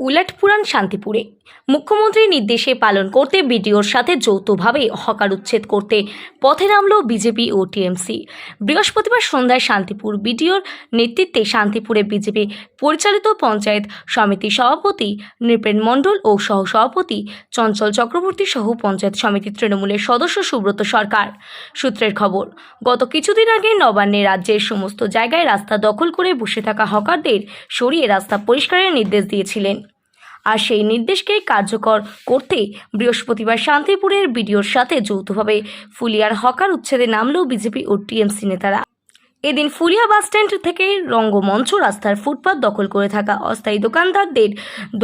উলাটপুরান শান্তিপুরে। মুখ্যমন্ত্রীর নির্দেশে পালন করতে বিডিওর সাথে যৌথভাবে হকার উচ্ছেদ করতে পথে নামল বিজেপি ও টিএমসি। বৃহস্পতিবার সন্ধ্যায় শান্তিপুর বিডিওর নেতৃত্বে শান্তিপুরে বিজেপি পরিচালিত পঞ্চায়েত সমিতির সভাপতি নৃপেন মণ্ডল ও সহসভাপতি চঞ্চল চক্রবর্তী সহ পঞ্চায়েত সমিতির তৃণমূলের সদস্য সুব্রত সরকার। সূত্রের খবর, গত কিছুদিন আগে নবান্নে রাজ্যের সমস্ত জায়গায় রাস্তা দখল করে বসে থাকা হকারদের সরিয়ে রাস্তা পরিষ্কারের নির্দেশ দিয়েছিলেন। আর সেই নির্দেশকে কার্যকর করতে বৃহস্পতিবার শান্তিপুরের বিডিওর সাথে যৌথভাবে ফুলিয়ার হকার উচ্ছেদে নামল বিজেপি ও টিএমসি নেতারা। এদিন ফুলিয়া বাসস্ট্যান্ড থেকে রঙ্গমঞ্চ রাস্তার ফুটপাত দখল করে থাকা অস্থায়ী দোকানদারদের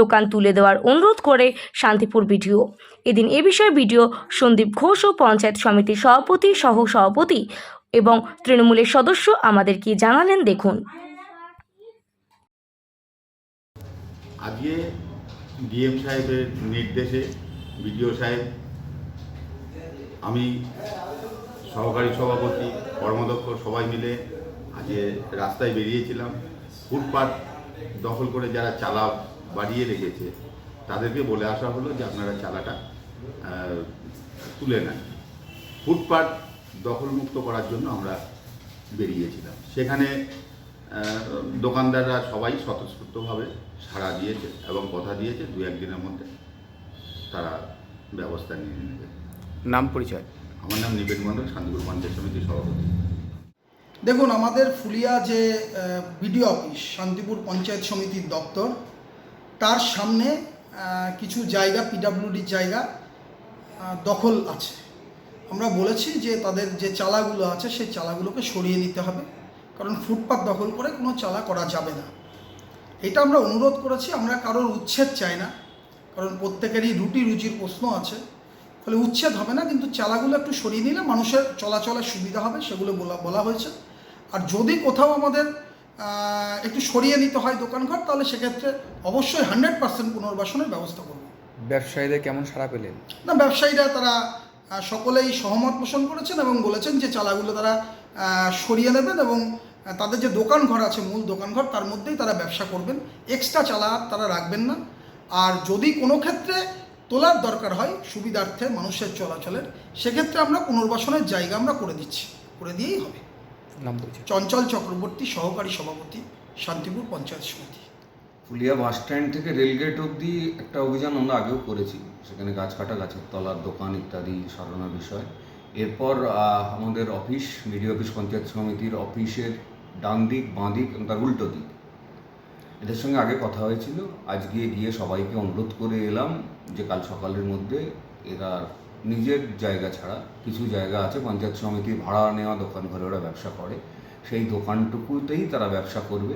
দোকান তুলে দেওয়ার অনুরোধ করে শান্তিপুর বিডিও। এদিন এ বিষয়ে বিডিও সন্দীপ ঘোষ ও পঞ্চায়েত সমিতির সভাপতি সহ সভাপতি এবং তৃণমূলের সদস্য আমাদের কি জানালেন দেখুন। আজকে ডিএম সাহেবের নির্দেশে বিডিও সাহেব, আমি সহকারী সভাপতি, কর্মদক্ষ সবাই মিলে আজকে রাস্তায় বেরিয়েছিলাম। ফুটপাত দখল করে যারা চালা বাড়িয়ে রেখেছে, তাদেরকে বলে আসা হলো যে আপনারা চালাটা তুলে নেন। ফুটপাত দখলমুক্ত করার জন্য আমরা বেরিয়েছিলাম। সেখানে দোকানদাররা সবাই স্বতঃস্ফূর্তভাবে সাড়া দিয়েছে এবং কথা দিয়েছে দু একদিনের মধ্যে তারা ব্যবস্থা নিয়ে নেবে। নাম পরিচয়? আমার নাম নিবেন মণ্ডল শান্তিপুর পঞ্চায়েত সমিতির সভাপতি। দেখুন আমাদের ফুলিয়া যে বিডিও অফিস শান্তিপুর পঞ্চায়েত সমিতির দপ্তর তার সামনে কিছু জায়গা পিডাব্লিউডির জায়গা দখল আছে। আমরা বলেছি যে তাদের যে চালাগুলো আছে সেই চালাগুলোকে সরিয়ে নিতে হবে। কারণ ফুটপাত দখল করে কোনো চালা করা যাবে না। এটা আমরা অনুরোধ করেছি আমরা কারোর উচ্ছেদ চাই না কারণ প্রত্যেকেরই রুটি রুচির প্রশ্ন আছে। ফলে উচ্ছেদ হবে না কিন্তু চালাগুলো একটু সরিয়ে নিলে মানুষের চলাচলের সুবিধা হবে সেগুলো বলা বলা হয়েছে। আর যদি কোথাও আমাদের একটু সরিয়ে নিতে হয় দোকানঘর তাহলে সেক্ষেত্রে অবশ্যই হান্ড্রেড পার্সেন্ট পুনর্বাসনের ব্যবস্থা করব। ব্যবসায়ীদের কেমন সাড়া পেলেন? না ব্যবসায়ীরা তারা সকলেই সহমত পোষণ করেছেন এবং বলেছেন যে চালাগুলো তারা সরিয়ে নেবেন এবং তাদের যে দোকান ঘর আছে মূল দোকান ঘর তার মধ্যেই তারা ব্যবসা করবেন। এক্সট্রা চালা তারা রাখবেন না। আর যদি কোনো ক্ষেত্রে তোলার দরকার হয় সুবিধার্থে মানুষের চলাচলের সেক্ষেত্রে আমরা পুনর্বাসনের জায়গা আমরা করে দিচ্ছি। করে দিয়েই হবে। চঞ্চল চক্রবর্তী সহকারী সভাপতি শান্তিপুর পঞ্চায়েত সমিতি। ফুলিয়া বাস স্ট্যান্ড থেকে রেলগেট অবধি একটা অভিযান আমরা আগেও করেছি। সেখানে গাছ কাটা গাছের তলার দোকান ইত্যাদি সরানোর বিষয়। এরপর আমাদের অফিস মিডিয়া অফিস পঞ্চায়েত সমিতির অফিসের ডান দিক, বাঁ দিক তার উল্টো দিক। এদের সঙ্গে আগে কথা হয়েছিল। আজকে গিয়ে সবাইকে অনুরোধ করে এলাম যে কাল সকালের মধ্যে এরা নিজের জায়গা ছাড়া, কিছু জায়গা আছে, পঞ্চায়েত সমিতির ভাড়া নেওয়া, দোকান ঘরে ওরা ব্যবসা করে। সেই দোকানটুকুতেই তারা ব্যবসা করবে।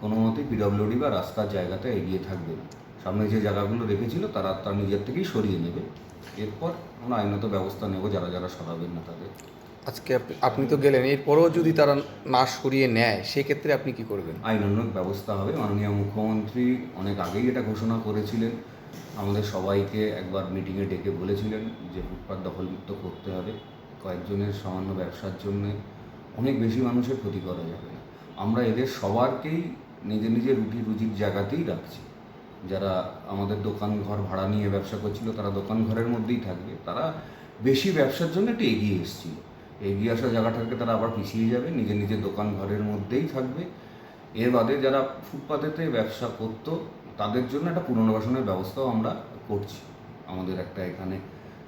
কোনো মতে পিডব্লিউডি বা রাস্তার জায়গাতে এগিয়ে থাকবে। না সামনে যে জায়গাগুলো রেখেছিল, তারা তার নিজের থেকেই সরিয়ে নেবে। এরপর আমরা আইনত ব্যবস্থা নেব, যারা যারা সরাবেন না তাদের। আজকে আপনি তো গেলেন, এরপরেও যদি তারা না সরিয়ে নেয়, সেক্ষেত্রে আপনি কি করবেন? আইনানুগ ব্যবস্থা হবে। মাননীয় মুখ্যমন্ত্রী অনেক আগেই এটা ঘোষণা করেছিলেন। আমাদের সবাইকে একবার মিটিংয়ে ডেকে বলেছিলেন যে ফুটপাত দখলমুক্ত করতে হবে। কয়েকজনের সামান্য ব্যবসার জন্য অনেক বেশি মানুষের ক্ষতি করা যাবে আমরা এদের সবারকেই নিজে নিজে রুটি রুজির জায়গাতেই রাখছি। যারা আমাদের দোকান ঘর ভাড়া নিয়ে ব্যবসা করছিল, তারা দোকান ঘরের মধ্যেই থাকবে। তারা বেশি ব্যবসার জন্য একটু এগিয়ে এসেছিল। এগিয়ে আসা জায়গাটাকে তারা আবার পিছিয়ে যাবে, নিজের নিজের দোকান ঘরের মধ্যেই থাকবে। এর বাদে যারা ফুটপাতেতে ব্যবসা করতো, তাদের জন্য একটা পুনর্বাসনের ব্যবস্থাও আমরা করছি। আমাদের একটা এখানে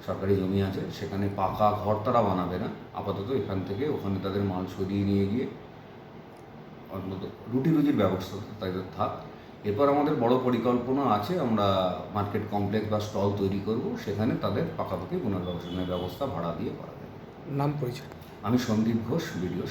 সরকারি জমি আছে, সেখানে পাকা ঘর তারা বানাবে না। আপাতত এখান থেকে ওখানে তাদের মাল সরিয়ে নিয়ে গিয়ে অন্তত রুটি রুজির ব্যবস্থা তাদের থাক। এরপর আমাদের বড় পরিকল্পনা আছে, আমরা মার্কেট কমপ্লেক্স বা স্টল তৈরি করব, সেখানে তাদের পাকাপাকি পুনর্বাসনের ব্যবস্থা ভাড়া দিয়ে করা। নাম পরিচয়। আমি সন্দীপ ঘোষ ভিডিও